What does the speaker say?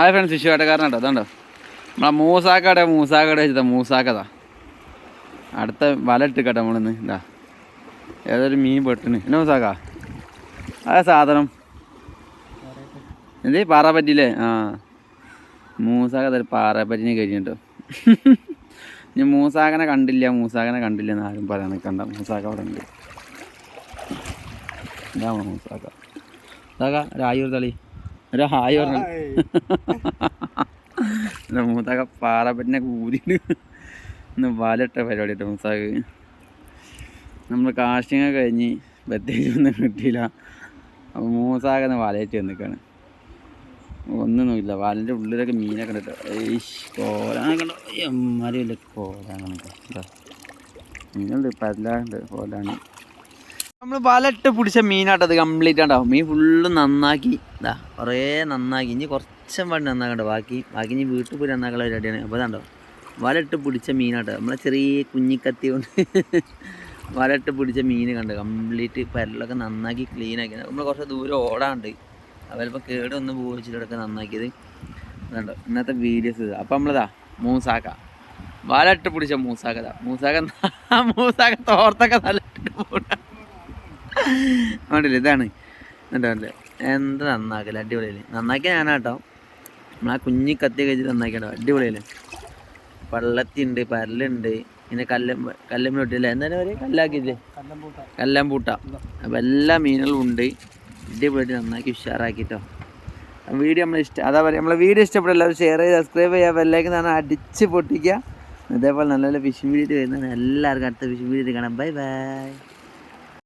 Hi friends issue ആട്ടക്കാരനാട്ടോ. അതുണ്ടോ നമ്മളെ മൂസാക്കടെ മൂസാക്കടെ വെച്ചതാ മൂസാക്കതാ. അടുത്ത വല ഇട്ടിക്കട്ടെ നമ്മളിന്ന്. ഇതാ. ഏതൊരു മീൻ പെട്ടിന്. എന്നാ മൂസാക്ക? ആ സാധനം. എന്തേ? പാറ പറ്റിയില്ലേ ആ. മൂസാക്ക തരും പാറ പറ്റിനെ കഴിഞ്ഞിട്ടോ ഇനി മൂസാക്കനെ കണ്ടില്ല മൂസാക്കനെ കണ്ടില്ല എന്ന് ആരും പറയാൻ നിൽക്കണ്ട. മൂസാക്ക അവിടെ ഉണ്ട്. ഇതാ മൂസാക്ക. ഇതാക്ക ഒരു ആയൂർ തളി ഒരു ഹായ് പറഞ്ഞു. എന്റെ മൂത്താക്ക പാറപ്പറ്റിനെ കൂതിട്ട് ഒന്ന് വലട്ട പരിപാടി കേട്ടോ മൂത്താക്ക്. നമ്മൾ കാസ്റ്റിങ് കഴിഞ്ഞ് പ്രത്യേകിച്ച് ഒന്നും കിട്ടിയില്ല. അപ്പോൾ മൂസാക്കുന്ന വലയിട്ട് നിൽക്കുകയാണ് ഒന്നൊന്നുമില്ല വലന്റെ ഉള്ളിലൊക്കെ മീനൊക്കെ ഉണ്ട് കേട്ടോ കണ്ടോ? എമ്മാരും ഇല്ല കോലാനെ കേട്ടോ മീനുണ്ട് പല്ലാണ്ട് കോലാണ്. നമ്മൾ വലട്ട് പിടിച്ച മീനാട്ടത് കംപ്ലീറ്റ് ഉണ്ടാവും മീൻ ഫുള്ള് നന്നാക്കി. ഇതാ കുറേ നന്നാക്കി. ഇനി കുറച്ചും പണി നന്നാക്കണ്ട? ബാക്കി ബാക്കി ഇനി വീട്ടിൽ പോയി നന്നാക്കാനുള്ള പരിപാടിയാണ് അപ്പോൾ ഇതാണ്ടോ വലട്ട് പിടിച്ച മീനാട്ട നമ്മളെ ചെറിയ കുഞ്ഞിക്കത്തി കൊണ്ട് വലട്ട് പിടിച്ച മീൻ കണ്ട്? കംപ്ലീറ്റ് പരലൊക്കെ നന്നാക്കി ക്ലീൻ ആക്കി. നമ്മൾ കുറച്ച് ദൂരം ഓടാണ്ട്. അവരിപ്പോൾ കേട് ഒന്ന് പോയിച്ചിട്ടൊക്കെ നന്നാക്കിയത്. ഇതുണ്ടോ ഇന്നത്തെ വീഡിയോസ് ഇത്. അപ്പം നമ്മളിതാ മൂസാക്ക. വലട്ട് പിടിച്ച മൂസാക്കതാ. മൂസാക്ക മൂസാക്ക തോർത്തൊക്കെ നല്ലിട്ട് പോടാ കണ്ടില്ലേ? ഇതാണ്. എന്നിട്ടല്ലേ എന്ത് നന്നാക്കൽ? അടിപൊളിയല്ലേ നന്നാക്കിയ ഞാനാട്ടോ നമ്മളാ കുഞ്ഞി കത്തി കഴിച്ചിട്ട് നന്നാക്കിയാട്ടോ അടിപൊളിയല്ലേ പള്ളത്തിണ്ട് പരലുണ്ട്. പിന്നെ കല്ല കല്ലമ്പിട്ടില്ലേ എന്തായാലും പറയുക കല്ലാക്കിയില്ലേ കല്ലമ്പൂട്ട. അപ്പം എല്ലാ മീനുകളും ഉണ്ട്. അടിപൊളിയായിട്ട് നന്നാക്കി ഉഷാറാക്കിട്ടോ. വീഡിയോ നമ്മൾ ഇഷ്ടം അതാ പറയുക നമ്മളെ വീഡിയോ ഇഷ്ടപ്പെട്ട എല്ലാവരും ഷെയർ ചെയ്ത് സബ്സ്ക്രൈബ് ചെയ്യുക ബെല്ലേക്ക് തന്നെ അടിച്ച് പൊട്ടിക്കുക. ഇതേപോലെ നല്ല നല്ല ഫിഷിംഗ് വീഡിയോ വരുന്നതാണ്. എല്ലാവർക്കും അടുത്ത ഫിഷിംഗ് വീഡിയോ കാണാം. Bye bye